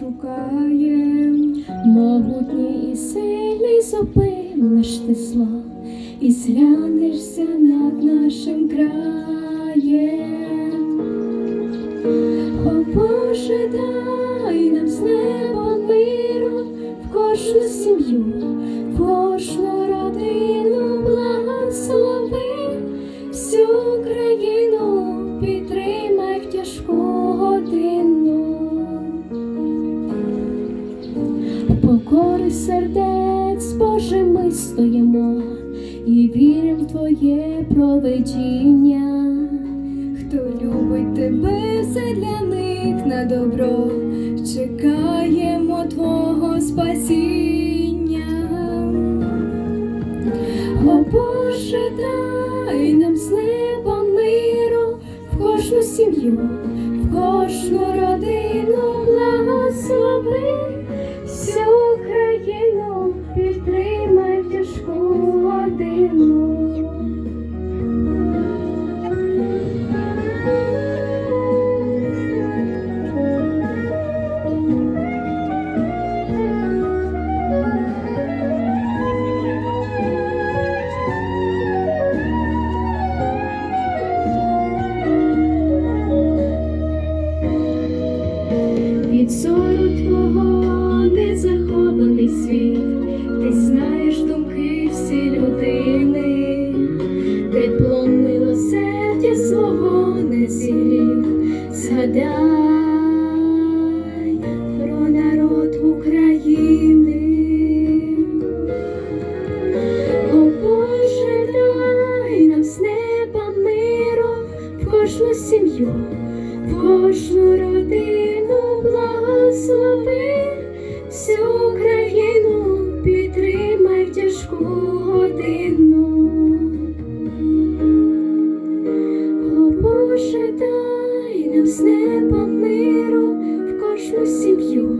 шукає. Могутній і сильний зупиниш ти зло, і зглянешся над нашим краєм. О Боже, дай Покори сердець, Боже, ми стоїмо і віримо в Твоє проведіння. Хто любить тебе, все для них на добро, чекаємо Твого спасіння. О Боже, дай нам з неба миру в кожну сім'ю, в кожну родину благослови, Від зору твого не захований світ, ти знаєш думки всі людини, теплом милосердя свого не зігрів, згадай про народ України. О Боже, дай нам з неба миру в кожну сім'ю, кожну родину благослови, всю Україну підтримай тяжку годину. О Боже, дай нам з неба миру в кожну сім'ю,